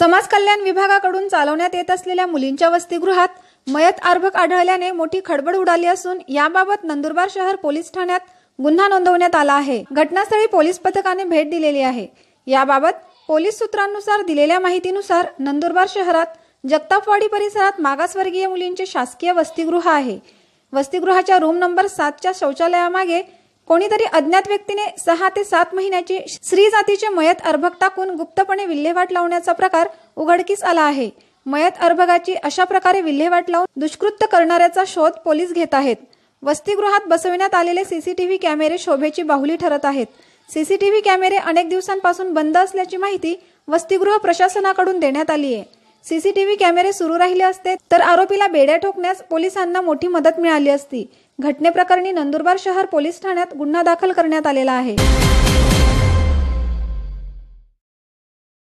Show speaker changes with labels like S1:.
S1: समाज कल्याण विभागाकडून चालवण्यात येत असलेल्या मुलींच्या वसतिगृहात मयत अर्भक आढळल्याने मोठी खडबड उडाली असून याबाबत नंदुरबार शहर पोलीस ठाण्यात गुन्हा नोंदवण्यात आला आहे. घटनास्थळी पोलीस पथकाने भेट दिलेली आहे. याबाबत पोलीस सूत्रांनुसार दिलेल्या माहितीनुसार नंदुरबार शहरात जगतापवाडी परिसरात मागासवर्गीय मुलींचे शासकीय वसतिगृह आहे. वसतिगृहाच्या रूम नंबर सातच्या शौचालयामागे कोणीतरी अज्ञात व्यक्तीने सहा ते सात महिन्याची स्त्री जातीचे मयत अर्भक टाकून गुप्तपणे विल्हेवाट लावण्याचा प्रकार उघडकीस आला आहे. मयत अर्भकाची अशा प्रकारे विल्हेवाट लावून दुष्कृत्य करणाऱ्याचा शोध पोलीस घेत आहेत. वसतिगृहात बसविण्यात आलेले सीसीटीव्ही कॅमेरे शोभेची बाहुली ठरत आहेत. सीसीटीव्ही कॅमेरे अनेक दिवसांपासून बंद असल्याची माहिती वसतिगृह प्रशासनाकडून देण्यात आली आहे सीसीटीव्ही कॅमेरे सुरू राहिले असते तर आरोपीला बेड्या ठोकण्यास पोलिसांना मोठी मदत मिळाली असती. घटनेप्रकरणी नंदुरबार शहर पोलीस ठाण्यात गुन्हा दाखल करण्यात आलेला आहे.